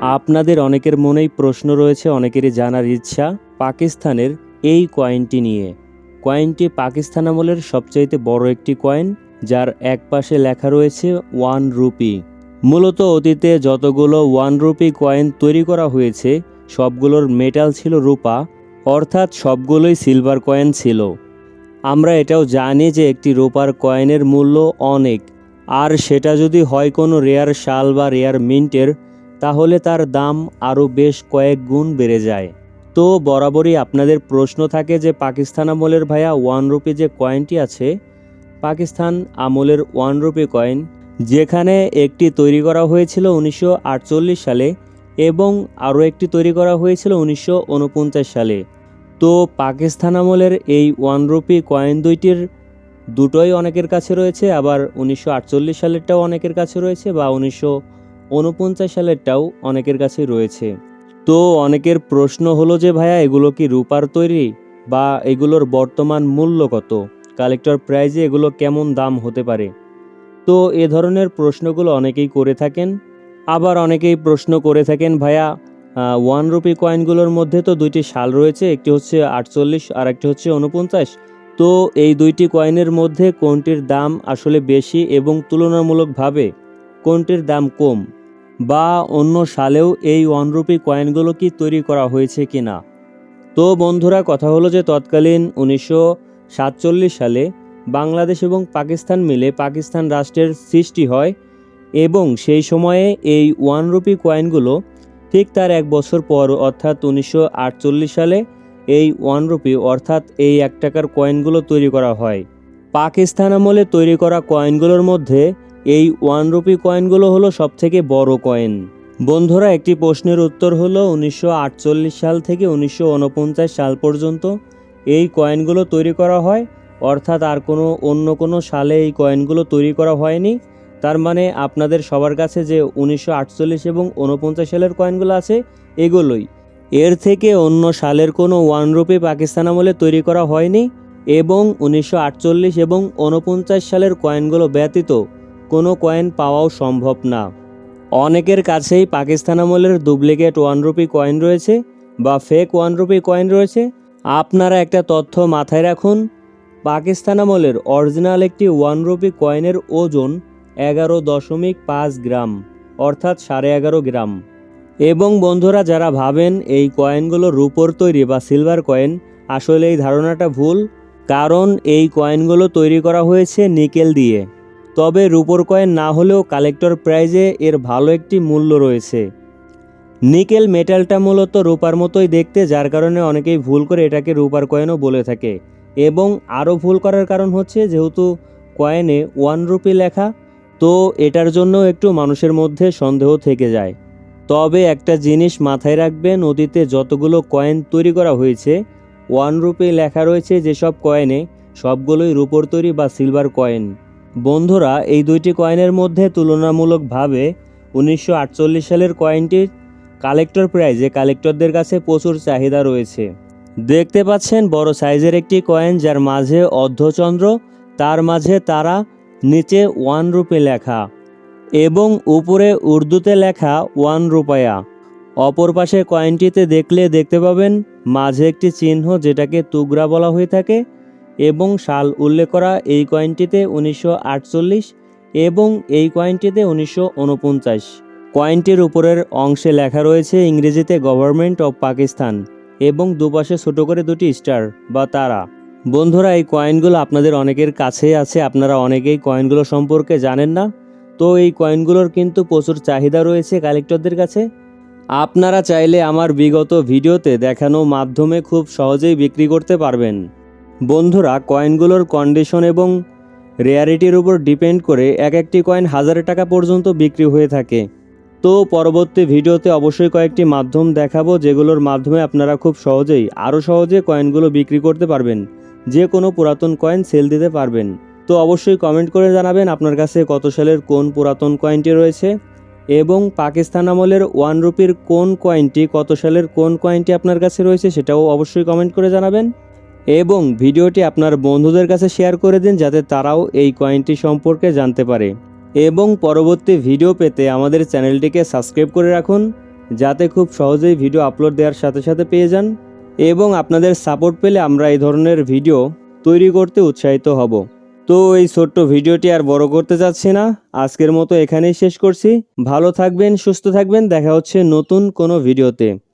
আপনাদের অনেকের মনেই প্রশ্ন রয়েছে, অনেকেরই জানার ইচ্ছা পাকিস্তানের এই কয়েনটি নিয়ে। কয়েনটি পাকিস্তান আমলের সবচাইতে বড় একটি কয়েন, যার এক পাশে লেখা রয়েছে, ওয়ান রুপি। মূলত অতীতে যতগুলো ওয়ান রুপি কয়েন তৈরি করা হয়েছে, সবগুলোর মেটাল ছিল রূপা, অর্থাৎ সবগুলোই সিলভার কয়েন ছিল। আমরা এটাও জানি যে একটি রূপার কয়েনের মূল্য অনেক, আর সেটা যদি হয় কোনো রেয়ার শাল বা রেয়ার মিন্টের তাহলে তার দাম আরও বেশ কয়েক গুণ বেড়ে যায়। তো বরাবরই আপনাদের প্রশ্ন থাকে যে, পাকিস্তান আমলের ভাইয়া ওয়ান রুপি যে কয়েনটি আছে, পাকিস্তান আমলের ওয়ান রুপি কয়েন, যেখানে একটি তৈরি করা হয়েছিল উনিশশো আটচল্লিশ সালে এবং আরও একটি তৈরি করা হয়েছিল উনিশশো ঊনপঞ্চাশ সালে। তো পাকিস্তান আমলের এই ওয়ান রুপি কয়েন দুইটির দুটোই অনেকের কাছে রয়েছে, আবার উনিশশো আটচল্লিশ সালেরটাও অনেকের কাছে রয়েছে বা উনিশশো উনপঞ্চাশ সালেরটাও অনেকের কাছে রয়েছে। তো অনেকের প্রশ্ন হলো যে ভাইয়া, এগুলো কি রূপার তৈরি বা এগুলোর বর্তমান মূল্য কত? কালেক্টর প্রাইজে এগুলো কেমন দাম হতে পারে? তো এ ধরনের প্রশ্নগুলো অনেকেই করে থাকেন। আবার অনেকেই প্রশ্ন করে থাকেন, ভাইয়া ওয়ান রুপি কয়েনগুলোর মধ্যে তো দুইটি সাল রয়েছে, একটি হচ্ছে আটচল্লিশ আর একটি হচ্ছে উনপঞ্চাশ তো এই দুইটি কয়েনের মধ্যে কোনটির দাম আসলে বেশি এবং তুলনামূলকভাবে কোনটির দাম কম? বা অন্য সালেও এই ওয়ান রুপি কয়েনগুলো কি তৈরি করা হয়েছে কি না? তো বন্ধুরা, কথা হলো যে তৎকালীন উনিশশো সাতচল্লিশ সালে বাংলাদেশ এবং পাকিস্তান মিলে পাকিস্তান রাষ্ট্রের সৃষ্টি হয় এবং সেই সময়ে এই ওয়ান রুপি কয়েনগুলো ঠিক তার এক বছর পর, অর্থাৎ উনিশশো আটচল্লিশ সালে এই ওয়ান রুপি অর্থাৎ এই এক টাকার কয়েনগুলো তৈরি করা হয়। পাকিস্তান আমলে তৈরি করা কয়েনগুলোর মধ্যে এই ওয়ান রুপি কয়েনগুলো হলো সবথেকে বড় কয়েন। বন্ধুরা, একটি প্রশ্নের উত্তর হলো উনিশশো আটচল্লিশ সাল থেকে উনিশশো ঊনপঞ্চাশ সাল পর্যন্ত এই কয়েনগুলো তৈরি করা হয়। অর্থাৎ আর কোনো অন্য কোনো সালে এই কয়েনগুলো তৈরি করা হয়নি। তার মানে আপনাদের সবার কাছে যে উনিশশো আটচল্লিশ এবং উনপঞ্চাশ সালের কয়েনগুলো আছে, এগুলোই। এর থেকে অন্য সালের কোনো ওয়ান রুপি পাকিস্তান আমলে তৈরি করা হয়নি এবং উনিশশো আটচল্লিশ এবং উনপঞ্চাশ সালের কয়েনগুলো ব্যতীত কোনো কয়েন পাওয়াও সম্ভব না। অনেকের কাছেই পাকিস্তান আমলের ডুপ্লিকেট ওয়ান রুপি কয়েন রয়েছে বা ফেক ওয়ান রুপি কয়েন রয়েছে। আপনারা একটা তথ্য মাথায় রাখুন, পাকিস্তান আমলের অরিজিনাল একটি ওয়ান রুপি কয়েনের ওজন এগারো দশমিক পাঁচ গ্রাম, অর্থাৎ সাড়ে এগারো গ্রাম। এবং বন্ধুরা, যারা ভাবেন এই কয়েনগুলো রূপোর তৈরি বা সিলভার কয়েন আসলে এই ধারণাটা ভুল, কারণ এই কয়েনগুলো তৈরি করা হয়েছে নিকেল দিয়ে। তবে রূপোর কয়েন না হলেও কালেক্টর প্রাইজে এর ভালো একটি মূল্য রয়েছে। নিকেল মেটালটা মূলত রূপার মতোই দেখতে, যার কারণে অনেকেই ভুল করে এটাকে রূপার কয়েনও বলে থাকে। এবং আরও ভুল করার কারণ হচ্ছে, যেহেতু কয়েনে ওয়ান রুপি লেখা, তো এটার জন্য একটু মানুষের মধ্যে সন্দেহ থেকে যায়। তবে একটা জিনিস মাথায় রাখবেন, অতীতে যতগুলো কয়েন তৈরি করা হয়েছে, ওয়ান রুপি লেখা রয়েছে যেসব কয়েনে সবগুলোই রূপোর তৈরি বা সিলভার কয়েন। বন্ধুরা, এই দুইটি কয়েনের মধ্যে তুলনামূলকভাবে উনিশশো আটচল্লিশ সালের কয়েনটির কালেক্টর প্রাইজে কালেক্টরদের কাছে প্রচুর চাহিদা রয়েছে। দেখতে পাচ্ছেন বড় সাইজের একটি কয়েন, যার মাঝে অর্ধচন্দ্র, তার মাঝে তারা, নিচে ওয়ান রুপে লেখা এবং উপরে উর্দুতে লেখা ওয়ান রুপায়া। অপর পাশে কয়েনটিতে দেখলে দেখতে পাবেন, মাঝে একটি চিহ্ন যেটাকে তুগরা বলা হয়ে থাকে এবং সাল উল্লেখ করা এই কয়েনটিতে উনিশশো আটচল্লিশ এবং এই কয়েনটিতে উনিশশো ঊনপঞ্চাশ কয়েনটির উপরের অংশে লেখা রয়েছে ইংরেজিতে গভর্নমেন্ট অফ পাকিস্তান এবং দুপাশে ছোট করে দুটি স্টার বা তারা। বন্ধুরা, এই কয়েনগুলো আপনাদের অনেকের কাছেই আছে, আপনারা অনেকেই কয়েনগুলো সম্পর্কে জানেন না। তো এই কয়েনগুলোর কিন্তু প্রচুর চাহিদা রয়েছে কালেক্টরদের কাছে। আপনারা চাইলে আমার বিগত ভিডিওতে দেখানো মাধ্যমে খুব সহজেই বিক্রি করতে পারবেন। বন্ধুরা, কয়েনগুলোর কন্ডিশন এবং রেয়ারিটির উপর ডিপেন্ড করে এক একটি কয়েন হাজার টাকা পর্যন্ত বিক্রি হয়ে থাকে। তো পরবর্তী ভিডিওতে অবশ্যই কয়েকটি মাধ্যম দেখাবো, যেগুলোর মাধ্যমে আপনারা খুব সহজেই, আরও সহজে কয়েনগুলো বিক্রি করতে পারবেন। যে কোনো পুরাতন কয়েন সেল দিতে পারবেন। তো অবশ্যই কমেন্ট করে জানাবেন আপনার কাছে কত সালের কোন পুরাতন কয়েনটি রয়েছে এবং পাকিস্তান আমলের ওয়ান রুপির কোন কয়েনটি কত সালের কোন কয়েনটি আপনার কাছে রয়েছে সেটাও অবশ্যই কমেন্ট করে জানাবেন। এবং ভিডিওটি আপনার বন্ধুদের কাছে শেয়ার করে দিন যাতে তারাও এই কয়েনটি সম্পর্কে জানতে পারে। এবং পরবর্তী ভিডিও পেতে আমাদের চ্যানেলটিকে সাবস্ক্রাইব করে রাখুন, যাতে খুব সহজেই ভিডিও আপলোড দেওয়ার সাথে সাথে পেয়ে যান। এবং আপনাদের সাপোর্ট পেলে আমরা এই ধরনের ভিডিও তৈরি করতে উৎসাহিত হব। তো এই ছোট্ট ভিডিওটি আর বড় করতে যাচ্ছি না। আজকের মতো এখানেই শেষ করছি। ভালো থাকবেন, সুস্থ থাকবেন। দেখা হচ্ছে নতুন কোনো ভিডিওতে।